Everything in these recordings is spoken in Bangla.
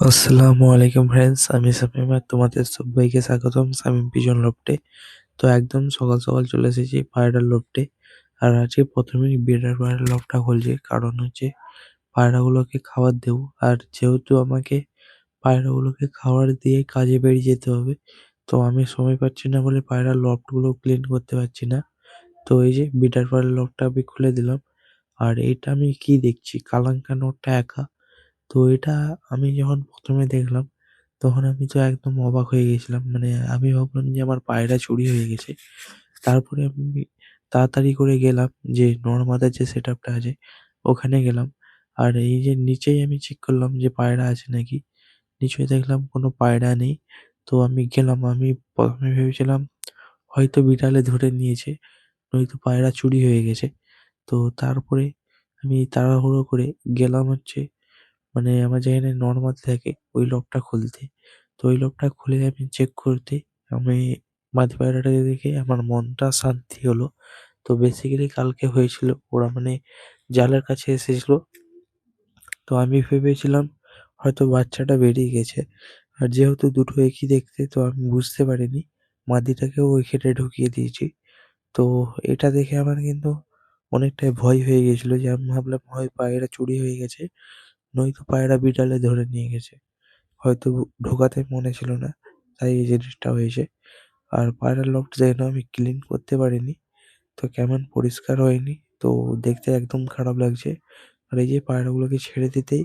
আসসালামু আলাইকুম ফ্রেন্ডস আমি শামীম আর তোমাদের সবাইকে স্বাগতম শামীম পিজন লফটে তো একদম সকাল সকাল চলে এসেছি পায়রার লফটে আর আজকে প্রথমেই বিড়ার পায়রার লফটা খুলছি কারণ হচ্ছে পায়রাগুলোকে খাবার দেবো, আর যেহেতু আমাকে পায়রাগুলোকে খাবার দিয়ে কাজে বেরিয়ে যেতে হবে, তো আমি সময় পাচ্ছি না বলে পায়রার লফটগুলো ক্লিন করতে পারছি না। তো এই যে বিটার পায়রার লফটটা আমি খুলে দিলাম, আর এটা আমি কি দেখছি? কালাঙ্কা নোটটা একা তো এটা আমি যখন ১ম এ দেখলাম, তখন আমি তো একদম অবাক হয়ে গেছিলাম। মানে আমি ভাবলাম যে আমার পায়রা চুরি হয়ে গেছে। তারপরে আমি তাড়াতাড়ি করে গেলাম যে নর্মাদার যে সেটআপটা আছে ওখানে গেলাম। আর এই যে নিচেই আমি চেক করলাম যে পায়রা আছে নাকি। নিচে দেখলাম কোনো পায়রা নেই। তো আমি গেলাম। আমি ১ম এ ভেবেছিলাম হয়তো বিড়ালে ধরে নিয়েছে, নয়তো পায়রা চুরি হয়ে গেছে। তো তারপরে আমি তাড়াহুড়ো করে গেলাম হচ্ছে মানে আমার যেখানে নর্মাল থাকে, ওই লকটা খুলতে। তো ওই লকটা খুলে আমি চেক করতে, আমি পায়রাটাকে দেখে আমার মনটা শান্তি হলো। তো বেসিক্যালি কালকে হয়েছিল, ওরা মানে জালের কাছে এসেছিল। তো আমি ভেবেছিলাম হয়তো বাচ্চাটা বেরিয়ে গেছে। আর যেহেতু দুটো একই দেখতে, তো আমি বুঝতে পারিনি, মাদিটাকেও ওইখানে ঢুকিয়ে দিয়েছি। তো এটা দেখে আমার কিন্তু অনেকটাই ভয় হয়ে গেছিল যে আমি ভাবলাম হয় পায়রা চুরি হয়ে গেছে নয়তো পায়রা বিড়ালে ধরে নিয়ে গেছে। হয়তো ঢোকাতে মনে ছিল না, তাই এই জিনিসটা হয়েছে। আর পায়রার লকটা যেন আমি ক্লিন করতে পারিনি, তো কেমন পরিষ্কার হয়নি, তো দেখতে একদম খারাপ লাগছে। আর এই যে পায়রাগুলোকে ছেড়ে দিতেই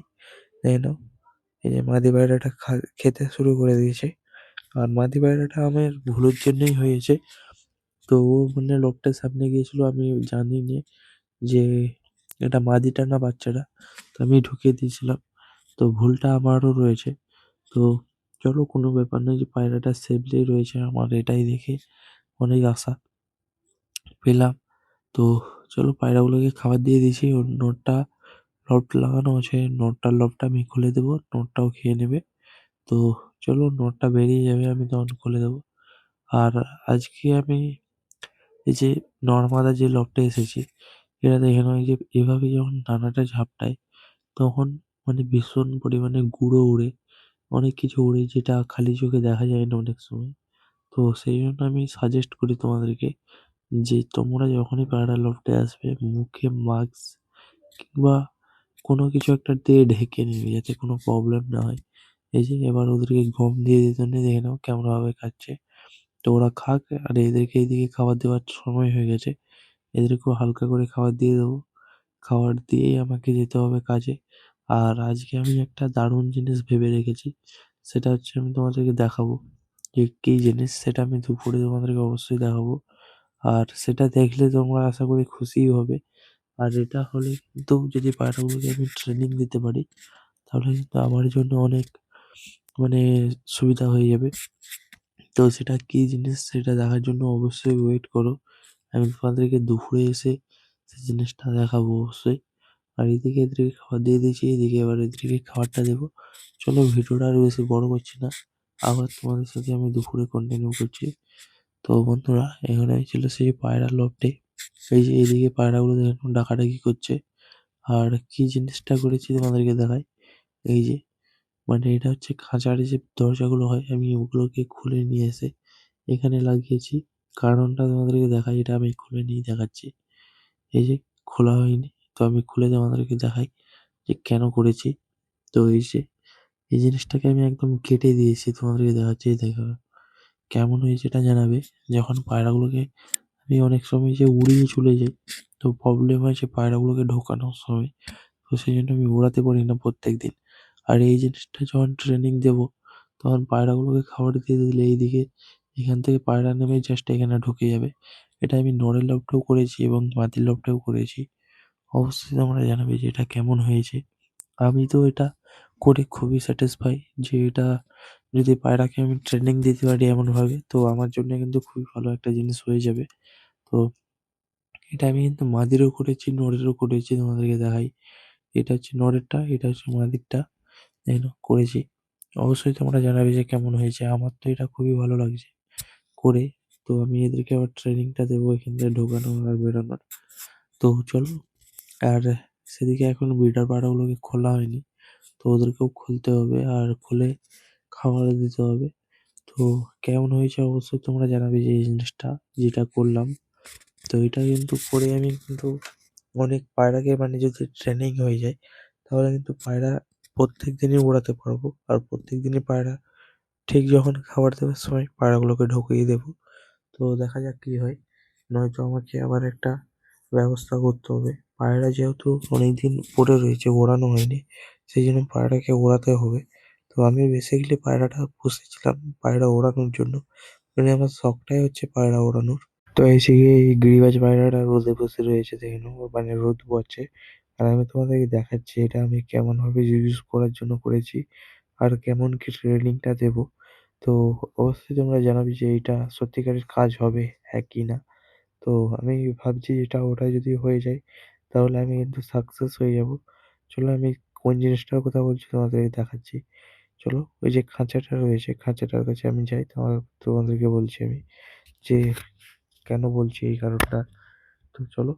নাও এই যে মাদি পায়রাটা খেতে শুরু করে দিয়েছে। আর মাদি পায়রাটা আমার ভুলের জন্যই হয়েছে। তো ও মানে লোকটার সামনে গিয়েছিল, আমি জানিনি যে এটা মাদিটা না বাচ্চাটা। তো আমি ঢুকিয়ে দিয়েছিলাম। তো ভুলটা আমারও রয়েছে। তো চলো কোনো ব্যাপার নয় যে পায়রাটা সেফলি রয়েছে আমার এটাই দেখে অনেক আশা পেলাম। তো চলো পায়রাগুলোকে খাবার দিয়ে দিয়েছি ওর নোটটা লট লাগানো আছে নোটটার লকটা আমি খুলে দেবো নোটটাও খেয়ে নেবে। তো চলো নোটটা বেরিয়ে যাবে, আমি তখন খুলে দেবো। আর আজকে আমি এই যে নর্মাদা যে লফটে এসেছি এটা দেখে এই যে এভাবে যখন ডানাটা ঝাপটায়, তখন মানে ভীষণ পরিমাণে গুঁড়ো ওড়ে। অনেক কিছু ওড়ে যেটা খালি চোখে দেখা যায় না অনেক সময়। তো সেই জন্য আমি সাজেস্ট করি তোমাদেরকে যে তোমরা যখনই পায়রা লফটে আসবে, মুখে মাস্ক কিংবা কোনো কিছু একটা দিয়ে ঢেকে নিবে যাতে কোনো প্রবলেম না হয়। এই যে এবার ওদেরকে গম দিয়ে দিতে নেই দেখে নাও কেমনভাবে খাচ্ছে। তো ওরা খাক আর এদেরকে এদিকে খাবার দেওয়ার সময় হয়ে গেছে। এদেরকেও হালকা করে খাবার দিয়ে দেবো। খাবার দিয়েই আমাকে যেতে হবে কাজে। আর আজকে আমি একটা দারুণ জিনিস ভেবে রেখেছি। সেটা হচ্ছে আমি তোমাদেরকে দেখাবো। যে কী জিনিস, সেটা আমি দুপুরে তোমাদেরকে অবশ্যই দেখাবো। আর সেটা দেখলে তোমরা আশা করি খুশিই হবে। আর এটা হলে কিন্তু যদি পায়রাগুলোকে আমি ট্রেনিং দিতে পারি, তাহলে কিন্তু আমার জন্য অনেক মানে সুবিধা হয়ে যাবে। তো সেটা কী জিনিস, সেটা দেখার জন্য অবশ্যই ওয়েট করো। আমি তোমাদেরকে দুপুরে এসে সেই জিনিসটা দেখাবো অবশ্যই। আর এদিকে এদেরকে খাবার দিয়ে দিয়েছি, এদিকে এবার এদেরকে খাবারটা দেবো। চলো ভিডিওটা আর বেশি বড় করছি না। আবার তোমাদের সাথে আমি দুপুরে কন্টিনিউ করছি। তো বন্ধুরা, এখানে ছিল সেই পায়রা লফটে। এই যে এইদিকে পায়রাগুলো দেখুন ডাকাডাকি করছে। আর কি জিনিসটা করেছি তোমাদেরকে দেখাই। এই যে মানে এটা হচ্ছে খাঁচার যে দরজাগুলো হয়, আমি ওগুলোকে খুলে নিয়ে এসে এখানে লাগিয়েছি। কারণটা তোমাদেরকে দেখাই, এটা আমি খুলে নিয়ে দেখাচ্ছি। এই যে খোলা হয়নি। তো আমি খুলে তোমাদেরকে দেখাই যে কেন করেছি। তো এই যে, এই জিনিসটাকে আমি একদম কেটে দিয়েছি তোমাদেরকে দেখাচ্ছি দেখো। কেমন হয়েছে এটা জানাবে। যখন পায়রাগুলোকে আমি অনেক সময় যে উড়িয়ে চলে যাই, তো প্রবলেম হয় যে পায়রাগুলোকে ঢোকানোর সময়। তো সেই জন্য আমি উড়াতে পারি না প্রত্যেক দিন আর এই জিনিসটা যখন ট্রেনিং দেবো, তখন পায়রাগুলোকে খাবার দিয়ে দিলে এইদিকে এখান থেকে পায়রা নেমে জাস্ট এখানে ঢুকে যাবে। এটা আমি নরের লফটেও করেছি এবং মাদির লফটেও করেছি। অবশ্যই তোমরা জানাবে যে এটা কেমন হয়েছে। আমি তো এটা করে খুবই স্যাটিসফাই যে এটা যদি পায়রাকে আমি ট্রেনিং দিতে পারি এমনভাবে তো আমার জন্য কিন্তু খুবই ভালো একটা জিনিস হয়ে যাবে। তো এটা আমি কিন্তু মাদিরও করেছি নরেরও করেছি তোমাদেরকে দেখাই। এটা হচ্ছে নরেরটা, এটা হচ্ছে মাদিরটা। করেছি। অবশ্যই তোমরা জানাবে যে কেমন হয়েছে। আমার তো এটা খুবই ভালো লাগছে করে। তো আমি এদেরকে আবার ট্রেনিংটা দেবো এখান থেকে ঢোকানোর আর বেরোনোর। তো চলো, আর সেদিকে এখন ব্রিডার পায়রাগুলোকে খোলা হয়নি। তো ওদেরকেও খুলতে হবে আর খুলে খাবারও দিতে হবে তো কেমন হয়েছে অবশ্যই তোমরা জানাবে যে এই জিনিসটা, যেটা করলাম তো এটা কিন্তু করে আমি কিন্তু অনেক পায়রাকে মানে যদি ট্রেনিং হয়ে যায়, তাহলে কিন্তু পায়রা প্রত্যেক দিনই ওড়াতে পারব আর প্রত্যেক দিনই পায়রা ঠিক যখন খাবার দেওয়ার সময় পায়রাগুলোকে ঢুকিয়ে দেবো, তো দেখা যাক কি হয়। নয়তো আমাকে আবার একটা ব্যবস্থা করতে হবে। পায়রা যেহেতু অনেকদিন পড়ে রয়েছে ওড়ানো হয়নি, সেই জন্য পায়রাকে ওড়াতে হবে। তো আমি বেসিক্যালি পায়রাটা পুষেছিলাম পায়রা ওড়ানোর জন্য। মানে আমার শখটাই হচ্ছে পায়রা ওড়ানোর। তো এসে গিয়ে এই গিরিবাজ পায়রাটা রোদে বসে রয়েছে, দেখে নাও মানে রোদ পোয়াচ্ছে আর আমি তোমাদেরকে দেখাচ্ছি এটা আমি কেমনভাবে ইউজ করার জন্য করেছি। আর কেমন কি ট্রেনিংটা দেবো? তো অবশ্যই তোমরা জানাবে যে এটা সত্যিকারের কাজ হবে হ্যাঁ কি না? তো আমি ভাবছি এটা ওটা যদি হয়ে যায়, তাহলে আমি কিন্তু সাকসেস হয়ে যাব। চলো আমি কোন জিনিসটার কথা বলছি তোমাদেরকে দেখাচ্ছি। চলো, ওই যে খাঁচাটা রয়েছে, খাঁচাটার কাছে আমি যাই, তোমার তোমাদেরকে বলছি আমি যে কেন বলছি এই কারণটা। তো চলো,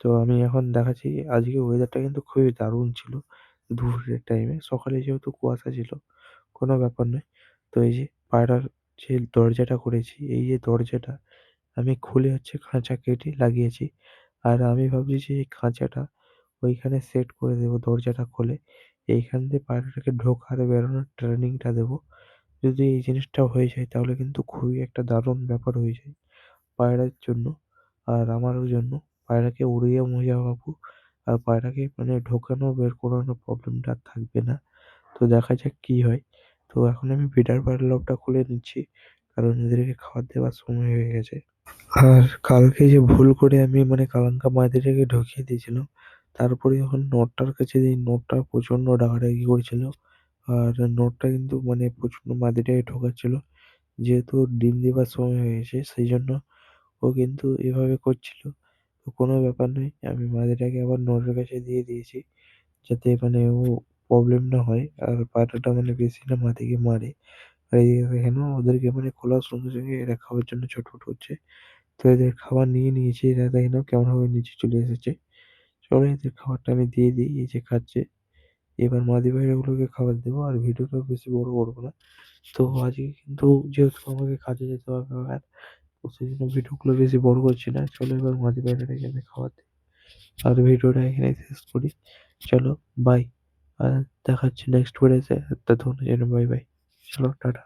তো আমি এখন দেখাচ্ছি, আজকে ওয়েদারটা কিন্তু খুবই দারুণ ছিল। দুপুরের টাইমে সকালে যেহেতু কুয়াশা ছিল, কোনো ব্যাপার নয়। তো এই যে পায়রার যে দরজাটা করেছি, এই যে দরজাটা আমি খুলে হচ্ছে খাঁচা কেটে লাগিয়েছি। আর আমি ভাবছি যে এই খাঁচাটা ওইখানে সেট করে দেবো, দরজাটা খুলে। এইখান দিয়ে পায়রাটাকে ঢোকার, বেরোনোর ট্রেনিংটা দেবো। যদি এই জিনিসটা হয়ে যায়, তাহলে কিন্তু খুবই একটা দারুণ ব্যাপার হয়ে যায় পায়রার জন্য আর আমারও জন্য। পায়রাকে উড়িয়ে মজা পাবো আর পায়রাকে মানে ঢোকানো বের করানোর প্রবলেমটা থাকবে না। তো দেখা যাক কি হয়। তো এখন আমি ফিডার পায়রার লকটা খুলে নিচ্ছি, কারণ এদেরকে খাবার দেওয়ার সময় হয়ে গেছে। আর কালকে যে ভুল করে আমি মানে কালাঙ্কা মাদিটাকে ঢুকিয়ে দিয়েছিলাম, তারপরে যখন নটটার কাছে দিই নটটা প্রচণ্ড ডাকাডাকি করছিল, আর নটটা কিন্তু মানে প্রচণ্ড মাদিটাকে ঢোকাচ্ছিল, যেহেতু ডিম দেবার সময় হয়ে গেছে, সেই জন্য ও কিন্তু এভাবে করছিল। কোনো ব্যাপার নয়। আমি মাদিটাকে আবার নটের কাছে দিয়ে দিয়েছি যাতে মানে ও প্রবলেম না হয় আর পায়রাটা মানে বেশি না মাদিকে মারে। আর এই দেখে নাও ওদেরকে মানে খোলার সঙ্গে সঙ্গে এরা খাওয়ার জন্য ছটফট করছে। তো এদের খাবার নিয়ে নিয়েছি, এরা দেখেন কেমনভাবে নিচে চলে এসেছে। চলো এদের খাবারটা আমি দিয়ে দিই, এই যে খাচ্ছে। এবার মাদি পায়রাগুলোকে খাবার দেবো আর ভিডিওটা বেশি বড় করব না। তো আজকে কিন্তু যেহেতু আমাকে কাজে যেতে হবে আর তো সেই জন্য ভিডিওগুলো বেশি বড় করছি না। চলো এবার মাঝে পায়রাটাকে আমি খাওয়াতে আর ভিডিওটা এখানে শেষ করি। চলো বাই আর দেখাচ্ছি নেক্সট ভিডিওতে ততক্ষণের জন্য বাই বাই চলো, টাটা।